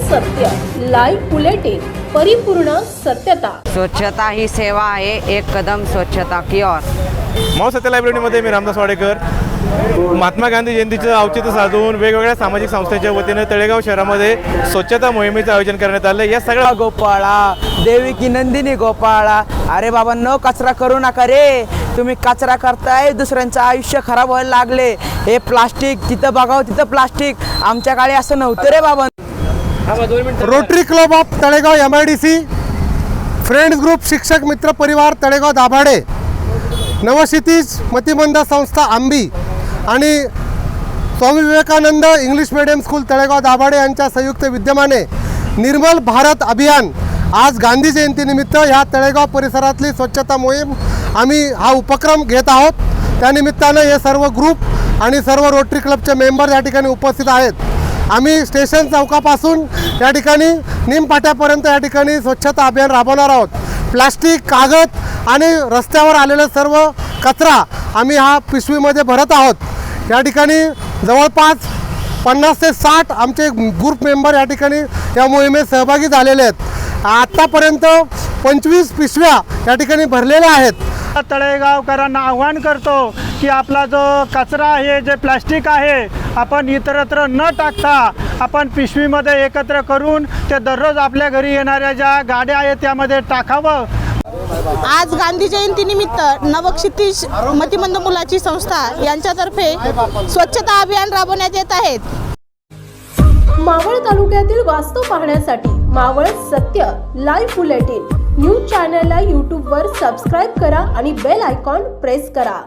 सत्य live bulletin परिपूर्ण सत्यता. स्वच्छता ही सेवा आहे एक कदम स्वच्छता की ओर. माऊ सत्य लायब्ररीमध्ये मी रामदास वाडेकर महात्मा गांधी जयंतीचं औचित्य साधून वेगवेगळ्या सामाजिक संस्थेच्या वतीनं तळेगाव शहरामध्ये स्वच्छता मोहिमेचं आयोजन करण्यात आलं या सगळ्या गोपाळा देवी की नंदिनी गोपाळा. अरे बाबा न कचरा करू नका रे. तुम्ही कचरा करताय दुसऱ्यांचं आयुष्य खराब व्हायला लागले. हे प्लास्टिक तिथं बघावं तिथं प्लास्टिक. आमच्या काळी असं नव्हतं रे बाबा. Rotary club of Talegaon M I D C friends group शिक्षक मित्र परिवार तळेगाव दाभाडे. नवशितीज मतिमंद संस्था आंबी. आणि Swami Vivekananda English medium school Talegaon Dabhade यांच्या संयुक्त विद्यमाने निर्मल भारत अभियान. आज गांधी जयंतीनिमित्त ह्या तळेगाव परिसरातली स्वच्छता मोहीम आम्ही हा उपक्रम घेत आहोत. त्यानिमित्तानं हे सर्व ग्रुप आणि सर्व रोटरी क्लबचे मेंबर या ठिकाणी उपस्थित आहेत. आम्ही स्टेशन चौकापासून या ठिकाणी निमपाट्यापर्यंत या ठिकाणी स्वच्छता अभियान राबवणार आहोत. प्लास्टिक कागद आणि रस्त्यावर आलेलं सर्व कचरा आम्ही हा पिशवीमध्ये भरत आहोत. या ठिकाणी जवळपास पन्नास ते साठ आमचे ग्रुप मेंबर या ठिकाणी या मोहिमेत सहभागी झालेले आहेत. आत्तापर्यंत पंचवीस पिशव्या या ठिकाणी भरलेल्या आहेत. तळेगावकरांना आव्हान करतो की आपला जो कचरा आहे जे प्लॅस्टिक आहे आपण इतरत्र न टाकता आपण पिशवीमध्ये एकत्र करून ते दररोज आपल्या घरी येणाऱ्या ज्या गाड्या आहेत त्यामध्ये टाकावं. आज गांधी जयंती निमित्त नवक्षितिज मतिमंद मुलाची संस्था यांच्यातर्फे स्वच्छता अभियान राबवण्यात येत आहेत मावळ तालुक्यातील वास्तव पाहण्यासाठी मावळ सत्य लाईव्ह बुलेटिन न्यूज चॅनलला यूट्यूबवर सबस्क्राईब करा आणि बेल आयकॉन प्रेस करा.